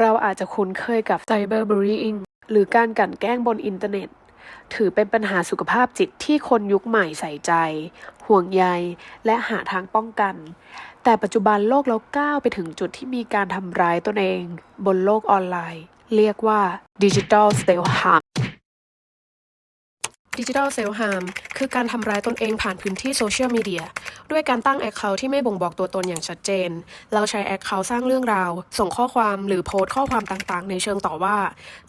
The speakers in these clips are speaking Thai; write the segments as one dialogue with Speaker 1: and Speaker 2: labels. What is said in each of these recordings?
Speaker 1: เราอาจจะคุ้นเคยกับ cyberbullying หรือการกลั่นแกล้งบนอินเทอร์เน็ต ถือเป็นปัญหาสุขภาพจิตที่คนยุคใหม่ใส่ใจ ห่วงใย และหาทางป้องกัน แต่ปัจจุบันโลกเราก้าวไปถึงจุดที่มีการทำร้ายตนเอง บนโลกออนไลน์ เรียกว่า Digital Self Harm Digital Self Harm คือการทำร้ายตนเองผ่านพื้นที่โซเชียลมีเดียด้วยการตั้ง Account ที่ไม่บ่งบอกตัวตนอย่างชัดเจน เราใช้ Account สร้างเรื่องราว ส่งข้อความหรือโพสต์ข้อความต่างๆ ในเชิงต่อว่า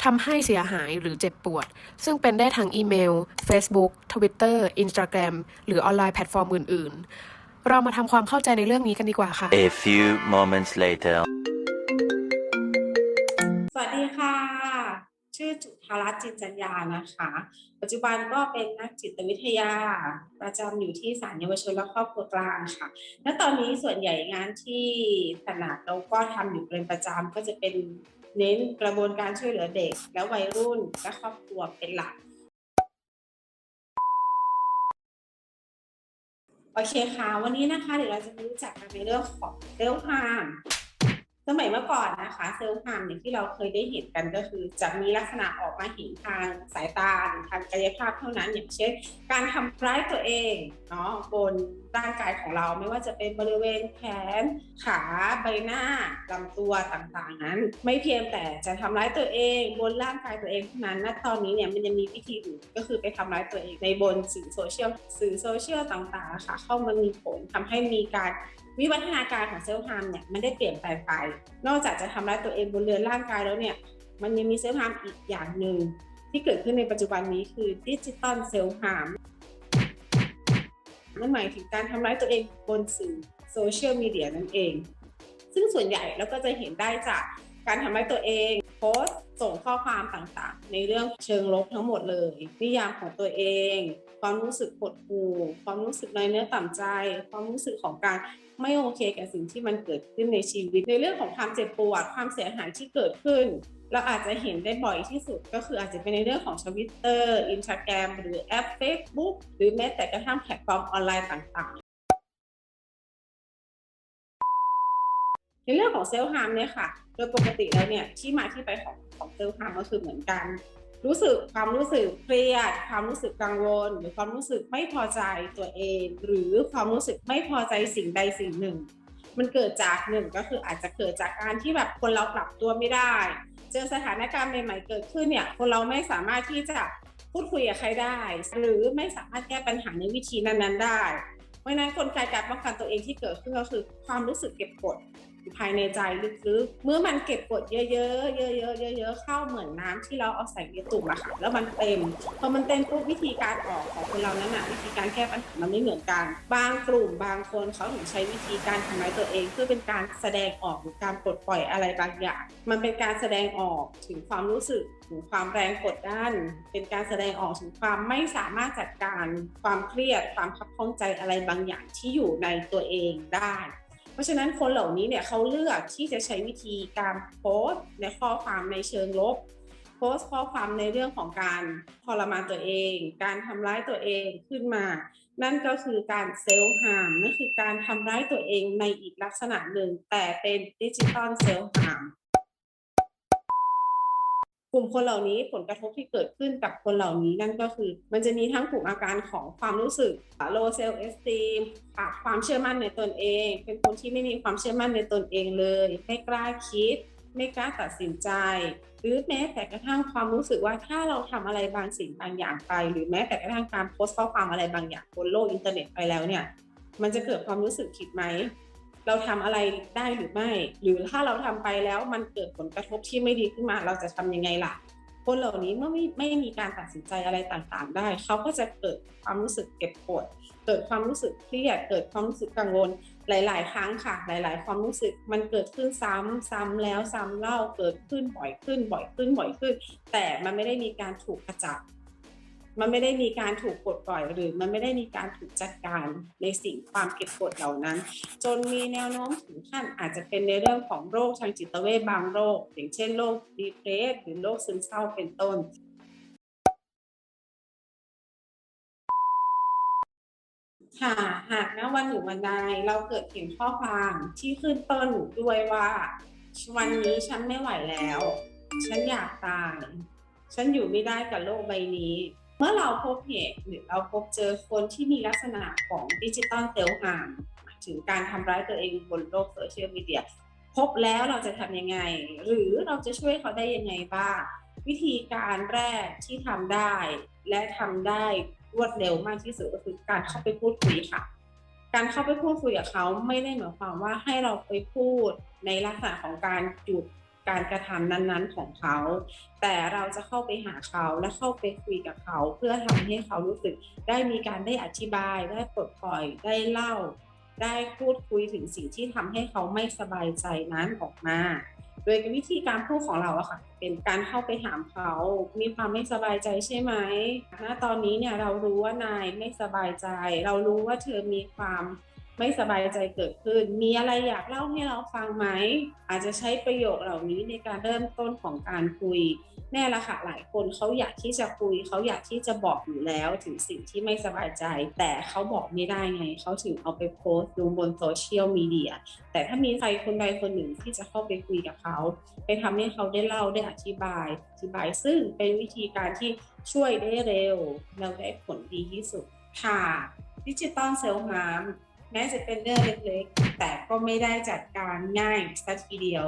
Speaker 1: ทำให้เสียหายหรือเจ็บปวด ซึ่งเป็นได้ทั้งอีเมล Facebook Twitter Instagram หรือออนไลน์แพลตฟอร์มอื่น ๆ เรามาทำความเข้าใจในเรื่องนี้กันดีกว่าค่ะ
Speaker 2: A few moments later.
Speaker 3: สวัสดีค่ะ ชื่อจุธารัตน์จินจัญญานะคะ ปัจจุบันก็เป็นนักจิตวิทยา ประจำอยู่ที่ศาลเยาวชนและครอบครัวกลางค่ะและตอนนี้ส่วนใหญ่งานที่ถนัดเราก็ทำอยู่เป็นประจำก็จะเป็นเน้นกระบวนการช่วยเหลือเด็ก และวัยรุ่นและครอบครัวเป็นหลักโอเคค่ะ วันนี้นะคะเดี๋ยวเราจะมารู้จักกันในเรื่องของเซลฟ์ฮาร์ม สมัยเมื่อก่อนนะคะเซลฟ์ฮาร์มเนี่ยที่เราเคยได้เห็นกันก็คือ จะมีลักษณะออกมาเห็นทางสายตาหรือทางกายภาพเท่านั้น อย่างเช่น การทำร้ายตัวเองเนาะบนร่างกายของเราไม่ว่าจะเป็นบริเวณแขน ขาใบหน้าลำตัวต่างๆนั้น ไม่เพียงแต่จะทำร้ายตัวเองบนร่างกายตัวเองเท่านั้นณตอนนี้เนี่ยมันยังมีวิธีอื่นก็คือไปทำร้ายตัวเองในบนสื่อโซเชียลสื่อโซเชียลต่างๆค่ะเข้ามามีผลทำให้มีการ วิวัฒนาการของเซลล์ฮาร์มเนี่ยมันได้เปลี่ยนแปลงไป นอกจากจะทำร้ายตัวเองบนเรือนร่างกายแล้วเนี่ยมันยังมีเซลล์ฮาร์มอีกอย่างหนึ่งที่เกิดขึ้นในปัจจุบันนี้คือดิจิตอลเซลล์ฮาร์มนั่นหมายถึงการทำร้ายตัวเองบนสื่อโซเชียลมีเดียนั่นเอง ซึ่งส่วนใหญ่เราก็จะเห็นได้จากการทำร้ายตัวเองโพสต์ส่งข้อความต่างๆ ในเรื่องเชิงลบทั้งหมดเลย นิยามของตัวเอง ความรู้สึกหดหูความรู้สึกน้อยเนื้อต่ำใจ ความรู้สึกของการ ไม่โอเคกับสิ่งที่มันเกิดขึ้นในชีวิต ในเรื่องของความเจ็บปวดความเสียหายที่เกิดขึ้น เราอาจจะเห็นได้บ่อยที่สุด ก็คืออาจจะเป็นในเรื่องของทวิตเตอร์อินสตาแกรมหรือแอป Facebook หรือแม้แต่กระทั่งแพลตฟอร์มออนไลน์ต่างๆ ในเรื่องของเซลล์ฮาร์มเนี่ยค่ะ โดยปกติแล้วเนี่ยที่มาที่ไปของของเซลล์ฮาร์มก็คือเหมือนกัน รู้สึกความรู้สึกเครียด ความรู้สึกกังวล หรือความรู้สึกไม่พอใจตัวเอง หรือความรู้สึกไม่พอใจสิ่งใดสิ่งหนึ่ง มันเกิดจากหนึ่งก็คืออาจจะเกิดจากการที่แบบคนเราปรับตัวไม่ได้ เจอสถานการณ์ใหม่ๆเกิดขึ้นเนี่ยคนเราไม่สามารถที่จะพูดคุยกับใครได้ หรือไม่สามารถแก้ปัญหาในวิธีนั้นๆได้ เพราะฉะนั้นกลไกการป้องกันตัวเองที่เกิดขึ้นก็คือความรู้สึกเก็บกด ภายในใจลึกๆ เมื่อมันเก็บกดเยอะๆ เยอะๆ เยอะๆ เข้าเหมือนน้ำที่เราเอาใส่ในตุ่มอะค่ะ แล้วมันเต็ม พอมันเต็มปุ๊บวิธีการออกของคนเรานั้นอะวิธีการแก้ปัญหามันไม่เหมือนกัน บางกลุ่มบางคนเขาถึงใช้วิธีการทำร้ายตัวเอง เพื่อเป็นการแสดงออกหรือการปลดปล่อยอะไรบางอย่าง มันเป็นการแสดงออกถึงความรู้สึกถึงความแรงกดดัน เป็นการแสดงออกถึงความไม่สามารถจัดการความเครียด ความขับข้องใจอะไรบางอย่างที่อยู่ในตัวเองได้ เพราะฉะนั้นคนเหล่านี้เนี่ยเขาเลือกที่จะใช้วิธีการโพสต์ในข้อความในเชิงลบโพสต์ข้อความในเรื่องของการทรมานตัวเอง การทำร้ายตัวเองขึ้นมา นั่นก็คือการเซลล์ฮาร์มนั่นคือการทำร้ายตัวเองในอีกลักษณะหนึ่ง แต่เป็นดิจิตอลเซลล์ฮาร์ม กลุ่มคนเหล่านี้ผลกระทบที่เกิดขึ้นกับคนเหล่านี้นั่นก็คือ มันจะมีทั้งกลุ่มอาการของความรู้สึก low self esteem ขาดความเชื่อมั่นในตนเอง เป็นคนที่ไม่มีความเชื่อมั่นในตนเองเลย ไม่กล้าคิด ไม่กล้าตัดสินใจ หรือแม้แต่กระทั่งความรู้สึกว่าถ้าเราทำอะไรบางสิ่งบางอย่างไป หรือแม้แต่กระทั่งการโพสต์ข้อความอะไรบางอย่างบนโลกอินเทอร์เน็ตไปแล้วเนี่ยมันจะเกิดความรู้สึกผิดไหม เราทำอะไรได้หรือไม่ หรือถ้าเราทำไปแล้วมันเกิดผลกระทบที่ไม่ดีขึ้นมา เราจะทำยังไงล่ะ คนเหล่านี้เมื่อไม่ไม่มีการตัดสินใจอะไรต่างๆ ได้ เขาก็จะเกิดความรู้สึกเก็บกด เกิดความรู้สึกเครียด เกิดความรู้สึกกังวล หลาย ๆ ครั้งค่ะ หลาย ๆ ความรู้สึกมันเกิดขึ้นซ้ำซ้ำแล้วซ้ำเล่า เกิดขึ้นบ่อยขึ้น บ่อยขึ้น บ่อยขึ้น แต่มันไม่ได้มีการถูกขจัด มันไม่ได้มีการถูกปลดปล่อยหรือ มันไม่ได้มีการถูกจัดการในสิ่งความเก็บกดเหล่านั้น จนมีแนวโน้มถึงขั้นอาจจะเป็นในเรื่องของโรคทางจิตเวชบางโรค อย่างเช่นโรคดีเพรสหรือโรคซึมเศร้าเป็นต้นค่ะหากณวันหนึ่งวันใดเราเกิดเห็นข้อความที่ขึ้นต้นด้วยว่า วันนี้ฉันไม่ไหวแล้ว ฉันอยากตาย ฉันอยู่ไม่ได้กับโลกใบนี้ เมื่อเราพบเหตุหรือเราพบเจอคนที่มีลักษณะของดิจิตอลเซลล์ฮาร์มถึงการทำร้ายตัวเองบนโลกโซเชียลมีเดียพบแล้วเราจะทำยังไง หรือเราจะช่วยเขาได้ยังไงบ้าง วิธีการแรกที่ทำได้ และทำได้รวดเร็วมากที่สุดก็คือการเข้าไปพูดคุยค่ะ การเข้าไปพูดคุยกับเขาไม่ได้หมายความว่าให้เราไปพูดในลักษณะของการหยุด การกระทำนั้นๆของเขา แต่เราจะเข้าไปหาเขาและเข้าไปคุยกับเขา เพื่อทำให้เขารู้สึกได้มีการได้อธิบาย ได้ปลดปล่อยได้เล่า ได้พูดคุยถึงสิ่งที่ทำให้เขาไม่สบายใจนั้นออกมา โดยวิธีการพูดของเราอะค่ะ เป็นการเข้าไปถามเขา มีความไม่สบายใจใช่ไหมณตอนนี้เนี่ยเรารู้ว่านายไม่สบายใจ เรารู้ว่าเธอมีความ ไม่สบายใจเกิดขึ้น มีอะไรอยากเล่าให้เราฟังไหม อาจจะใช้ประโยคเหล่านี้ในการเริ่มต้นของการคุย แน่ละค่ะหลายคนเขาอยากที่จะคุย เขาอยากที่จะบอกอยู่แล้วถึงสิ่งที่ไม่สบายใจ แต่เขาบอกไม่ได้ไง เขาถึงเอาไปโพสต์ลงบนโซเชียลมีเดีย แต่ถ้ามีใครคนใดคนหนึ่งที่จะเข้าไปคุยกับเขา ไปทำให้เขาได้เล่าได้อธิบาย อธิบาย ซึ่งเป็นวิธีการที่ช่วยได้เร็ว แล้วได้ผลดีที่สุดค่ะดิจิตอลเซลล์ฮาร์ แม้จะเป็นเรื่องเล็กๆ แต่ก็ไม่ได้จัดการง่ายสักทีเดียว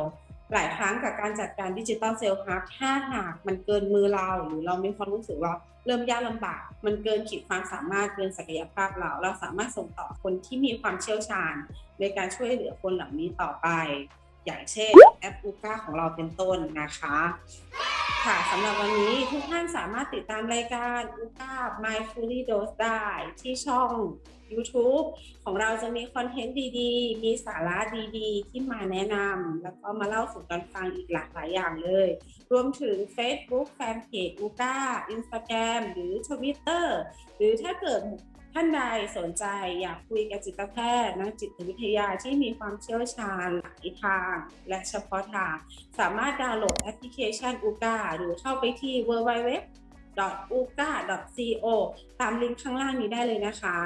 Speaker 3: หลายครั้งกับการจัดการดิจิตอลเซลล์ฮาร์มถ้าหากมันเกินมือเราหรือเรามีความรู้สึกว่าเริ่มยากลำบาก มันเกินขีดความสามารถเกินศักยภาพเรา เราสามารถส่งต่อคนที่มีความเชี่ยวชาญ ในการช่วยเหลือคนเหล่านี้ต่อไป อย่างเช่นแอปอูก้าของเราเป็นต้นนะคะค่ะสำหรับวันนี้ทุกท่านสามารถติดตามรายการอูก้า Mindfully Dose ได้ที่ช่อง YouTube ของเราจะมีคอนเทนต์ดีๆ มีสาระดีๆ ที่มาแนะนำแล้วก็มาเล่าสู่กันฟังอีกหลากหลายอย่างเลย รวมถึง Facebook Fanpage อูก้า Instagram หรือ Twitter หรือถ้าเกิดท่านใดสนใจอยากคุยกับจิตแพทย์นักจิตวิทยาที่มีความเชี่ยวชาญหลายทางและเฉพาะทาง สามารถดาวน์โหลดแอปพลิเคชัน UGA หรือเข้าไปที่ www.uga.co ตามลิงก์ข้างล่างนี้ได้เลยนะคะ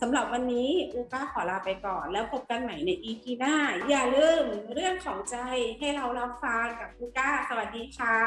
Speaker 3: สำหรับวันนี้อูก้าขอลาไปก่อน แล้วพบกันใหม่ใน EP หน้า อย่าลืมเรื่องของใจให้เรารับฟังกับอูก้า สวัสดีค่ะ